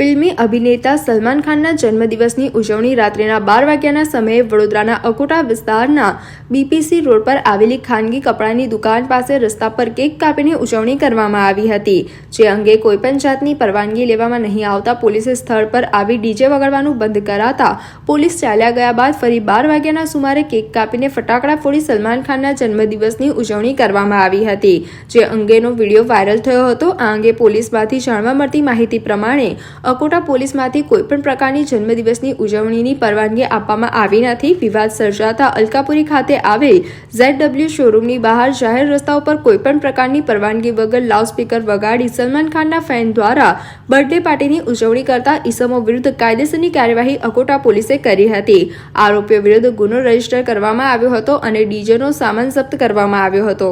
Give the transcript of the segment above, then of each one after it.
ફિલ્મી અભિનેતા સલમાન ખાનના જન્મદિવસની ઉજવણી રાત્રિના બાર વાગ્યાના સમયે વડોદરાના અકોટા વિસ્તારના બીપીસી રોડ પર આવેલી ખાનગી કપડાની દુકાન પાસે રસ્તા પર કેક કાપીને ઉજવણી કરવામાં આવી હતી, જે અંગે કોઈપણ જાતની પરવાનગી લેવામાં નહીં આવતા પોલીસે સ્થળ પર આવી ડીજે વગાડવાનું બંધ કરાતા પોલીસ ચાલ્યા ગયા બાદ ફરી બાર વાગ્યાના સુમારે કેક કાપીને ફટાકડા ફોડી સલમાન ખાનના જન્મદિવસની ઉજવણી કરવામાં આવી હતી, જે અંગેનો વીડિયો વાયરલ થયો હતો. આ અંગે પોલીસમાંથી જાણવા મળતી માહિતી પ્રમાણે અકોટા પોલીસમાંથી કોઈપણ પ્રકારની જન્મદિવસની ઉજવણીની પરવાનગી આપવામાં આવી નથી. વિવાદ સર્જાતા અલકાપુરી ખાતે આવેલ ઝેડડબલ્યુ શોરૂમની બહાર જાહેર રસ્તા ઉપર કોઈપણ પ્રકારની પરવાનગી વગર લાઉડસ્પીકર વગાડી સલમાન ખાનના ફેન દ્વારા બર્થડે પાર્ટીની ઉજવણી કરતા ઈસમો વિરુદ્ધ કાયદેસરની કાર્યવાહી અકોટા પોલીસે કરી હતી. આરોપીઓ વિરુદ્ધ ગુનો રજિસ્ટર કરવામાં આવ્યો હતો અને ડીજેનો સામાન જપ્ત કરવામાં આવ્યો હતો.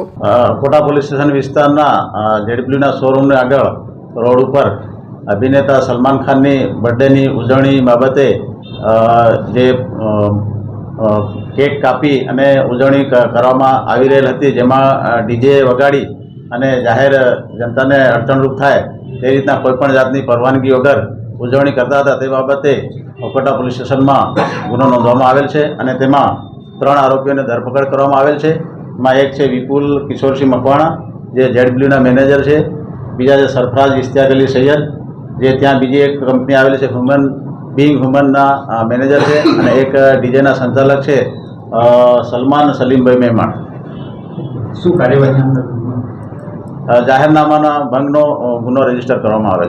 કોટા પોલીસ સ્ટેશન વિસ્તારના જેડબ્લ્યુના શોરૂમની આગળ રોડ ઉપર અભિનેતા સલમાન ખાનની બર્થડેની ઉજવણી બાબતે જે કેક કાપી અને ઉજવણી કરવામાં આવી રહેલ હતી, જેમાં ડીજે વગાડી અને જાહેર જનતાને અડચણરૂપ થાય તે રીતના કોઈપણ જાતની પરવાનગી વગર ઉજવણી કરતા હતા. તે બાબતે કોટા પોલીસ સ્ટેશનમાં ગુનો નોંધવામાં આવેલ છે અને તેમાં ત્રણ આરોપીઓને ધરપકડ કરવામાં આવેલ છે. એમાં એક છે વિપુલ કિશોરસિંહ મકવાણા, જે જેડબ્લ્યુના મેનેજર છે. બીજા છે સરફરાજ ઇશ્તિયાક અલી સૈયદ. જે ત્યાં બીજી એક કંપની આવેલી છે હ્યુમન બિંગ હ્યુમનના મેનેજર છે અને એક ડીજેના સંચાલક છે સલમાન સલીમભાઈ મહેમાણ શું કાર્યવાહી જાહેરનામાના ભંગનો ગુનો રજિસ્ટર કરવામાં આવે છે.